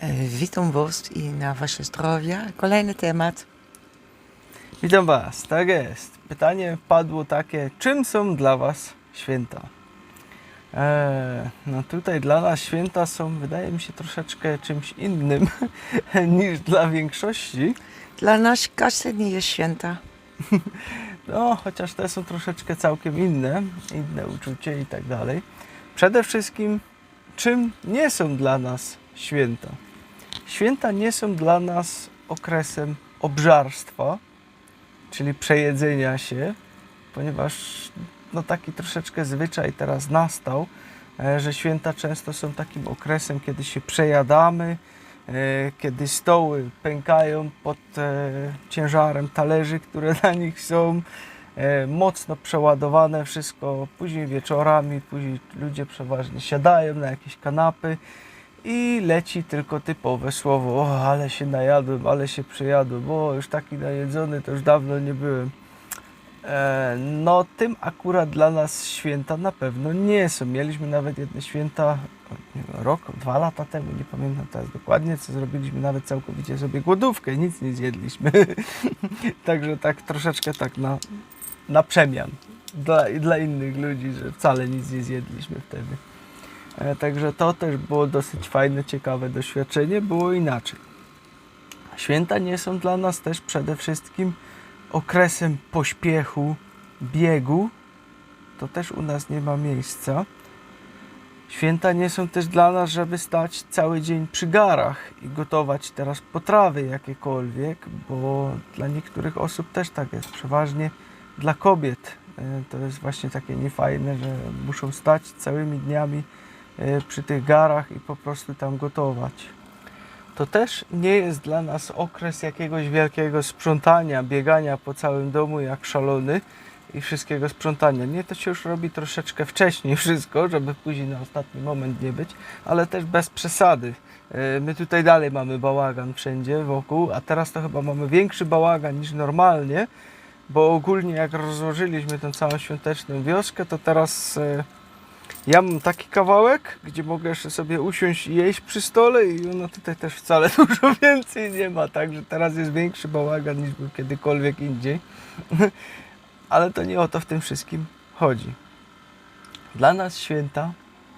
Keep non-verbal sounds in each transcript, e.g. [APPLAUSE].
E, Witam Was i na Wasze zdrowie. Kolejny temat. Witam Was, tak jest. Pytanie padło takie, czym są dla Was święta? Eee, no tutaj dla nas święta są, wydaje mi się, troszeczkę czymś innym [LAUGHS] niż dla większości. Dla nas każdy dni jest święta. [LAUGHS] No, chociaż te są troszeczkę całkiem inne, inne uczucie i tak dalej. Przede wszystkim, czym nie są dla nas święta? Święta nie są dla nas okresem obżarstwa, czyli przejedzenia się, ponieważ no, taki troszeczkę zwyczaj teraz nastał, e, że święta często są takim okresem, kiedy się przejadamy, e, kiedy stoły pękają pod e, ciężarem talerzy, które [LAUGHS] na nich są, mocno przeładowane wszystko, później wieczorami, później ludzie przeważnie siadają na jakieś kanapy i leci tylko typowe słowo, o ale się najadłem, ale się przejadłem, bo już taki najedzony to już dawno nie byłem. E, no tym akurat dla nas święta na pewno nie są. Mieliśmy nawet jedne święta wiem, rok, dwa lata temu, nie pamiętam teraz dokładnie, co zrobiliśmy, nawet całkowicie sobie głodówkę, nic nie zjedliśmy. [LAUGHS] Także tak troszeczkę tak na, na przemian dla, dla innych ludzi, że wcale nic nie zjedliśmy wtedy. E, Także to też było dosyć fajne, ciekawe doświadczenie. Było inaczej. Święta nie są dla nas też przede wszystkim okresem pośpiechu, biegu. To też u nas nie ma miejsca. Święta nie są też dla nas, żeby stać cały dzień przy garach i gotować teraz potrawy jakiekolwiek, bo dla niektórych osób też tak jest. Przeważnie dla kobiet e, to jest właśnie takie niefajne, że muszą stać całymi dniami przy tych garach i po prostu tam gotować. To też nie jest dla nas okres jakiegoś wielkiego sprzątania, biegania po całym domu jak szalony i wszystkiego sprzątania. Nie, to się już robi troszeczkę wcześniej wszystko, żeby później na ostatni moment nie być, ale też bez przesady. E, My tutaj dalej mamy bałagan wszędzie wokół, a teraz to chyba mamy większy bałagan niż normalnie, bo ogólnie jak rozłożyliśmy tę całą świąteczną wioskę, to teraz e, ja mam taki kawałek, gdzie mogę jeszcze sobie usiąść i jeść przy stole i ono tutaj też wcale [LAUGHS] dużo więcej nie ma, także teraz jest większy bałagan niż był kiedykolwiek indziej. [LAUGHS] Ale to nie o to w tym wszystkim chodzi. Dla nas święta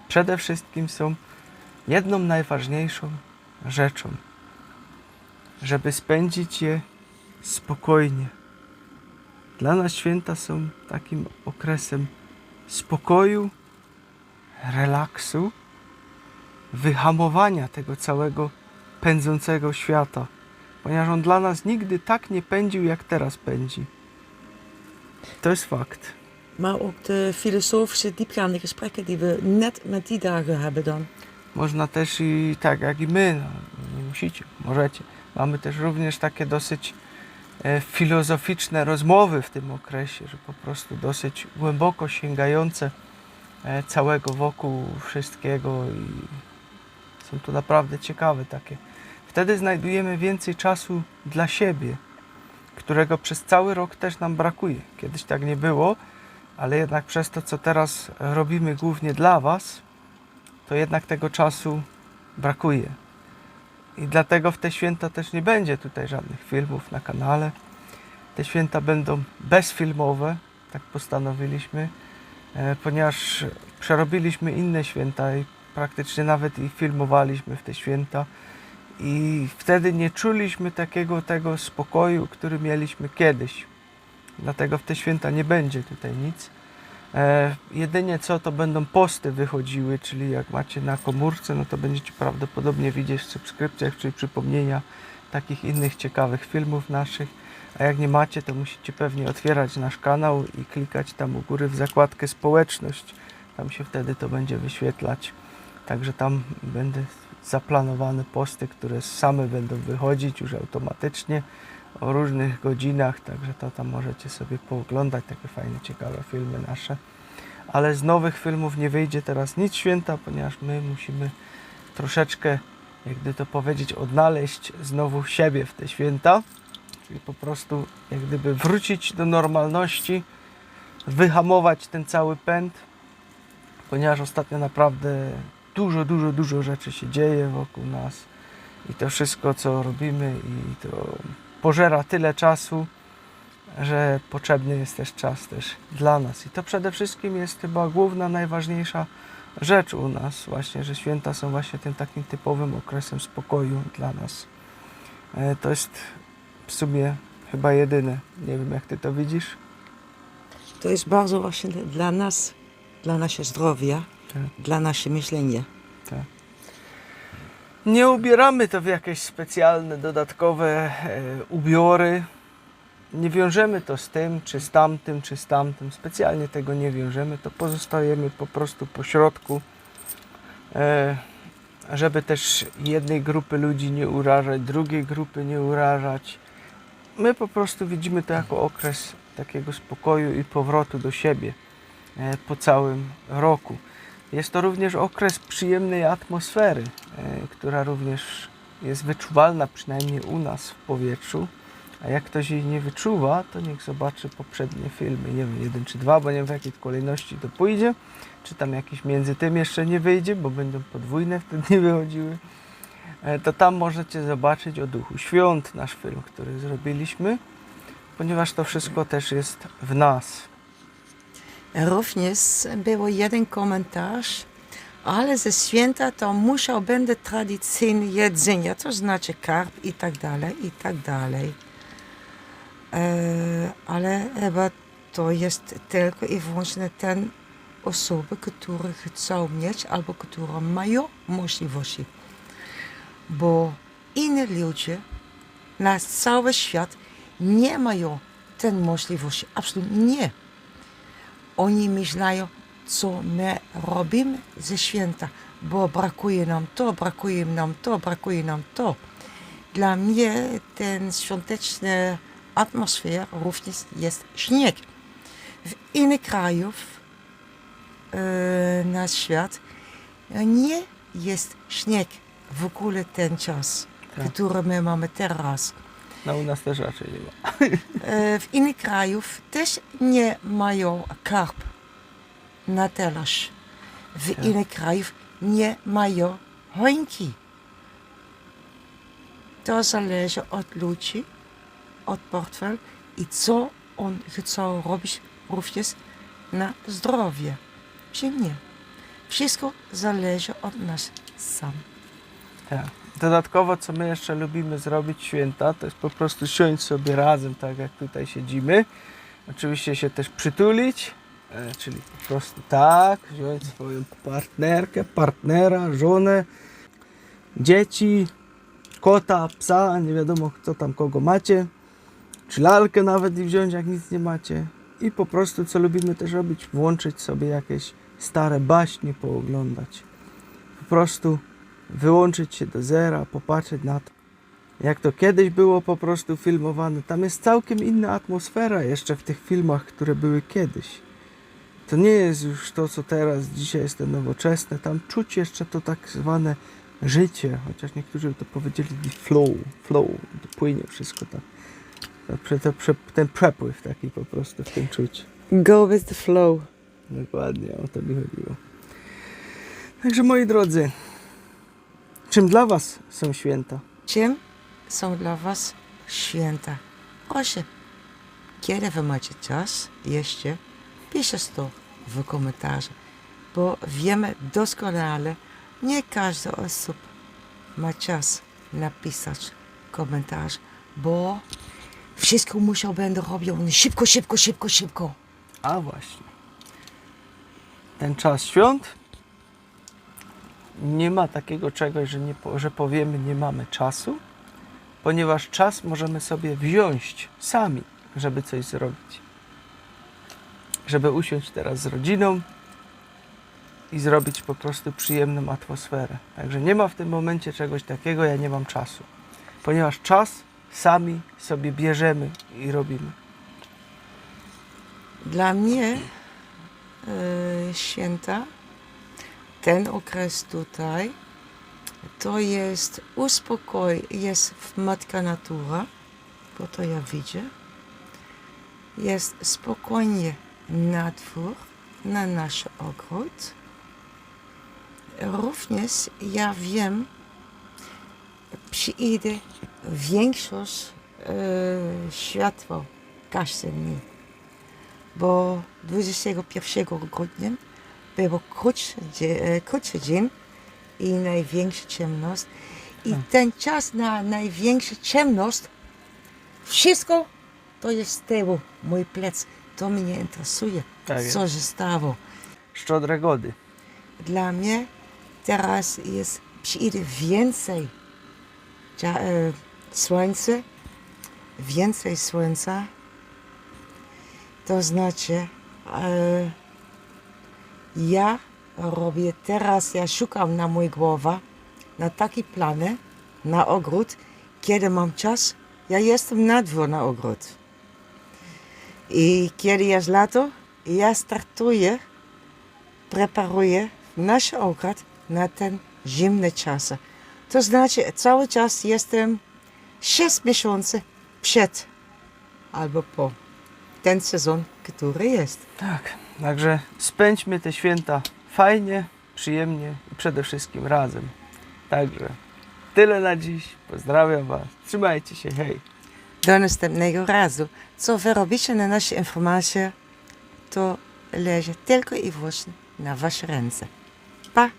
przede wszystkim są jedną najważniejszą rzeczą, żeby spędzić je spokojnie. Dla nas święta są takim okresem spokoju, relaksu, wyhamowania tego całego pędzącego świata, ponieważ on dla nas nigdy tak nie pędził, jak teraz pędzi. To jest fakt. Maar ook de filosofische, diepgaande gesprekken die we net met die dagen hebben dan. Można też i tak jak i my, no, nie musicie, możecie. Mamy też również takie dosyć e, filozoficzne rozmowy w tym okresie, że po prostu dosyć głęboko sięgające całego wokół wszystkiego i są to naprawdę ciekawe takie. Wtedy znajdujemy więcej czasu dla siebie, którego przez cały rok też nam brakuje. Kiedyś tak nie było, ale jednak przez to, co teraz robimy głównie dla Was, to jednak tego czasu brakuje. I dlatego w te święta też nie będzie tutaj żadnych filmów na kanale. Te święta będą bezfilmowe, tak postanowiliśmy, e, ponieważ przerobiliśmy inne święta i praktycznie nawet i filmowaliśmy w te święta. I wtedy nie czuliśmy takiego tego spokoju, który mieliśmy kiedyś. Dlatego w te święta nie będzie tutaj nic. E, jedynie co to będą posty wychodziły, czyli jak macie na komórce, no to będziecie prawdopodobnie widzieć w subskrypcjach, czyli przypomnienia takich innych ciekawych filmów naszych. A jak nie macie, to musicie pewnie otwierać nasz kanał i klikać tam u góry w zakładkę społeczność. Tam się wtedy to będzie wyświetlać. Także tam będę zaplanowane posty, które same będą wychodzić już automatycznie o różnych godzinach, także to tam możecie sobie pooglądać takie fajne, ciekawe filmy nasze. Ale z nowych filmów nie wyjdzie teraz nic święta, ponieważ my musimy troszeczkę, jak gdy to powiedzieć, odnaleźć znowu siebie w te święta, po prostu jak gdyby wrócić do normalności, wyhamować ten cały pęd, ponieważ ostatnio naprawdę dużo, dużo, dużo rzeczy się dzieje wokół nas I to wszystko, co robimy, i to pożera tyle czasu, że potrzebny jest też czas też dla nas. I to przede wszystkim jest chyba główna, najważniejsza rzecz u nas, właśnie, że święta są właśnie tym takim typowym okresem spokoju dla nas. E, To jest w sumie chyba jedyne. Nie wiem, jak ty to widzisz. To jest bardzo właśnie dla nas, dla nasze zdrowia, Tak. dla nasze myślenie. Nie ubieramy to w jakieś specjalne, dodatkowe e, ubiory. Nie wiążemy to z tym, czy z tamtym, czy z tamtym. Specjalnie tego nie wiążemy. To pozostajemy po prostu po środku, e, żeby też jednej grupy ludzi nie urażać, drugiej grupy nie urażać. My po prostu widzimy to jako okres takiego spokoju i powrotu do siebie e, po całym roku. Jest to również okres przyjemnej atmosfery, e, która również jest wyczuwalna przynajmniej u nas w powietrzu. A jak ktoś jej nie wyczuwa, to niech zobaczy poprzednie filmy, nie wiem, jeden czy dwa, bo nie wiem w jakiej kolejności to pójdzie, czy tam jakiś między tym jeszcze nie wyjdzie, bo będą podwójne wtedy [LAUGHS] wychodziły. E, To tam możecie zobaczyć o Duchu Świąt, nasz film, który zrobiliśmy, ponieważ to wszystko też jest w nas. Również był jeden komentarz, ale ze święta to musiał będę tradycyjne jedzenie, to znaczy karp i tak dalej, i tak dalej. E, ale chyba to jest tylko i wyłącznie ten osoby, które chcą mieć albo które mają możliwości. Bo inni ludzie na cały świat nie mają tej możliwości. Absolutnie nie. Oni myślają, co my robimy ze święta, bo brakuje nam to, brakuje nam to, brakuje nam to. Dla mnie ten świąteczny atmosfera również jest śnieg. W innych krajach e, na świat nie jest śnieg w ogóle ten czas, Tak. który my mamy teraz. No u nas też raczej nie ma. E, w innych krajach też nie mają karp na talerz. W Tak. innych krajach nie mają choinki. To zależy od ludzi, od portfel i co on chce robić również na zdrowie, czy nie. Wszystko zależy od nas sam. Tak. Dodatkowo, co my jeszcze lubimy zrobić święta, to jest po prostu siąść sobie razem, tak jak tutaj siedzimy. Oczywiście się też przytulić, e, czyli po prostu tak, wziąć swoją partnerkę, partnera, żonę, dzieci, kota, psa, nie wiadomo co tam kogo macie, czy lalkę nawet i wziąć jak nic nie macie. I po prostu co lubimy też robić, włączyć sobie jakieś stare baśnie, pooglądać. Po prostu wyłączyć się do zera, popatrzeć na to, jak to kiedyś było po prostu filmowane. Tam jest całkiem inna atmosfera jeszcze w tych filmach, które były kiedyś. To nie jest już to, co teraz, dzisiaj jest to nowoczesne. Tam czuć jeszcze to tak zwane życie, chociaż niektórzy to powiedzieli flow, flow, to płynie wszystko tak. Ten przepływ taki po prostu w tym czuć. Go with the flow. Dokładnie, o to mi chodziło. Także moi drodzy, czym dla Was są święta? Czym są dla Was święta? Proszę, kiedy Wy macie czas jeszcze, piszcie to w komentarzu, bo wiemy doskonale, nie każda osoba ma czas napisać komentarz, bo wszystko musiał będę robił szybko, szybko, szybko, szybko. A właśnie. Ten czas świąt nie ma takiego czegoś, że, nie, że powiemy nie mamy czasu, ponieważ czas możemy sobie wziąć sami, żeby coś zrobić. Żeby usiąść teraz z rodziną i zrobić po prostu przyjemną atmosferę. Także nie ma w tym momencie czegoś takiego, ja nie mam czasu. Ponieważ czas sami sobie bierzemy i robimy. Dla mnie e, święta, ten okres tutaj, to jest uspokoj, jest Matka Natura, bo to ja widzę. Jest spokojnie na dwór, na nasz ogród. Również ja wiem, przyjdzie większość e, światła każdy dni. Bo 21 grudnia było dzie- e, krótszy dzień i największa ciemność. I ten czas na największą ciemność, wszystko to jest z tyłu, mój plec. To mnie interesuje, Tak co się stało. Szczodre gody. Dla mnie teraz jest, przyjdzie więcej cza- e, słońca, więcej słońca. To znaczy, e, ja robię teraz, ja szukam na mój głowa, na takie plany, na ogród, kiedy mam czas, ja jestem na dwór na ogród. I kiedy jest lato, ja startuję preparuję nasz ogród na ten zimny czas. To znaczy cały czas jestem 6 miesięcy przed albo po ten sezon, który jest. Tak, także spędźmy te święta fajnie, przyjemnie i przede wszystkim razem. Także tyle na dziś. Pozdrawiam Was. Trzymajcie się. Hej. Do następnego razu. Co wy robicie na nasze informacje, to leży tylko i wyłącznie na wasze ręce. Pa!